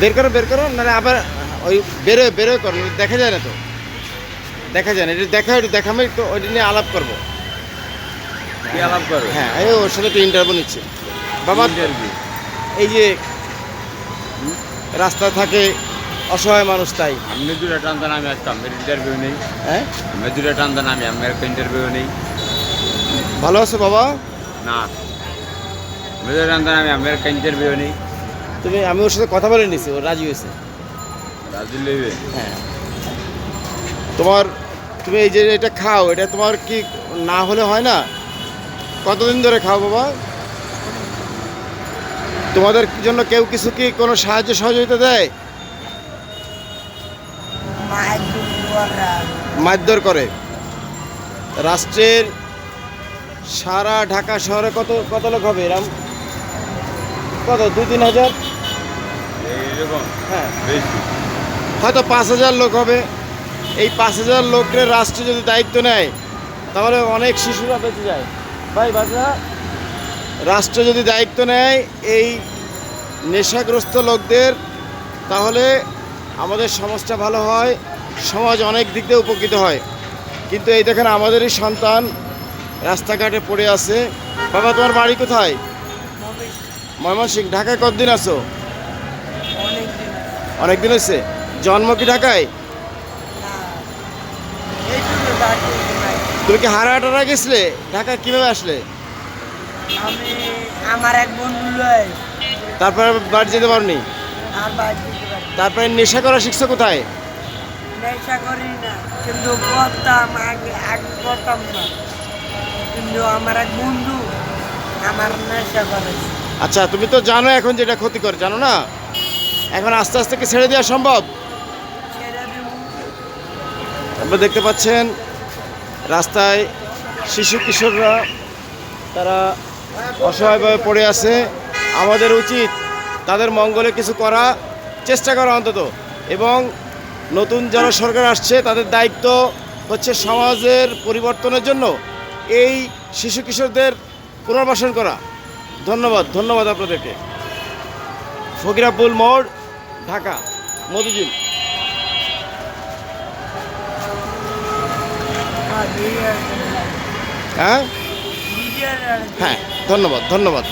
বের করো বের করো নাহলে আবার ওই বেরোয় বেরোয় করো দেখা যায় না তো। দেখা যায় না এটা দেখা একটু দেখামে একটু ওইটা নিয়ে আলাপ করব। আলাপ করো হ্যাঁ এই ওর সাথে একটু ইন্টারভিউ নিচ্ছে। বাবা এই যে রাস্তা থাকে অসহায় মানুষ তাই। আপনি দুটো টানতেন আমি আজকে আমার ইন্টারভিউ নেই। হ্যাঁ? আমি দুটো টানতেন আমি আমার একটা ইন্টারভিউ নেই। ভালো আছো বাবা? না। আমি দুটো টানতেন আমি আমার একটা ইন্টারভিউ নেই। তুমি আমি ওর সাথে কথা বলে নিছি ও রাজি হয়েছে। রাজু লেবে হ্যাঁ। তোমার তুমি এই যে এটা খাও এটা তোমার কি না হলে হয় না? কতদিন ধরে খাও বাবা? তোমাদের জন্য কেউ কিছু কি কোনো সাহায্য সহযোগিতা দেয়? মারধর করে। রাষ্ট্রের সারা ঢাকা শহরে কত কত লোক হবে এরম? কত দুই তিন হাজার? হ্যাঁ। বেশি। হয়তো পাঁচ হাজার লোক হবে। এই পাঁচ হাজার লোকের রাষ্ট্র যদি দায়িত্ব নেয় তাহলে অনেক শিশুরা বেঁচে যায়। ভাই বাচ্চা রাষ্ট্র যদি দায়িত্ব নেয় এই নেশাগ্রস্ত লোকদের তাহলে আমাদের সমাজটা ভালো হয় সমাজ অনেক দিক দিয়ে উপকৃত হয়। কিন্তু এই দেখেন আমাদেরই সন্তান রাস্তাঘাটে পড়ে আছে। বাবা তোমার বাড়ি কোথায়? ময়মনসিং ঢাকায় কতদিন আছো? অনেক দিন হয়েছে। জন্ম কি ঢাকায়? তুমি কি হারা টারা গেছিলে? ঢাকা কীভাবে আসলে? আমি আমার এক বন্ধু তারপরে বাড়ি যেতে পারোনি? আর পারি তারপরে নেশা করা শিখছো কোথায়? নেশা করি না কিন্তু করতাম আগে আগে করতাম না। কিন্তু আমার এক বন্ধু আমার নেশা করে আচ্ছা তুমি তো জানো এখন যেটা ক্ষতি করে জানো না? এখন আস্তে আস্তে কি ছেড়ে দেওয়া সম্ভব? আপনারা দেখতে পাচ্ছেন রাস্তায় শিশু কিশোররা তারা অসহায়ভাবে পড়ে আছে। আমাদের উচিত তাদের মঙ্গলে কিছু করা, চেষ্টা করা অন্তত। এবং নতুন যারা সরকার আসছে, তাদের দায়িত্ব হচ্ছে সমাজের পরিবর্তনের জন্য এই শিশু কিশোরদের পুনর্বাসন করা। ধন্যবাদ ধন্যবাদ আপনাদেরকে। ফকিরাপুল মোড় ঢাকা মতিঝিল হ্যাঁ হ্যাঁ ধন্যবাদ ধন্যবাদ।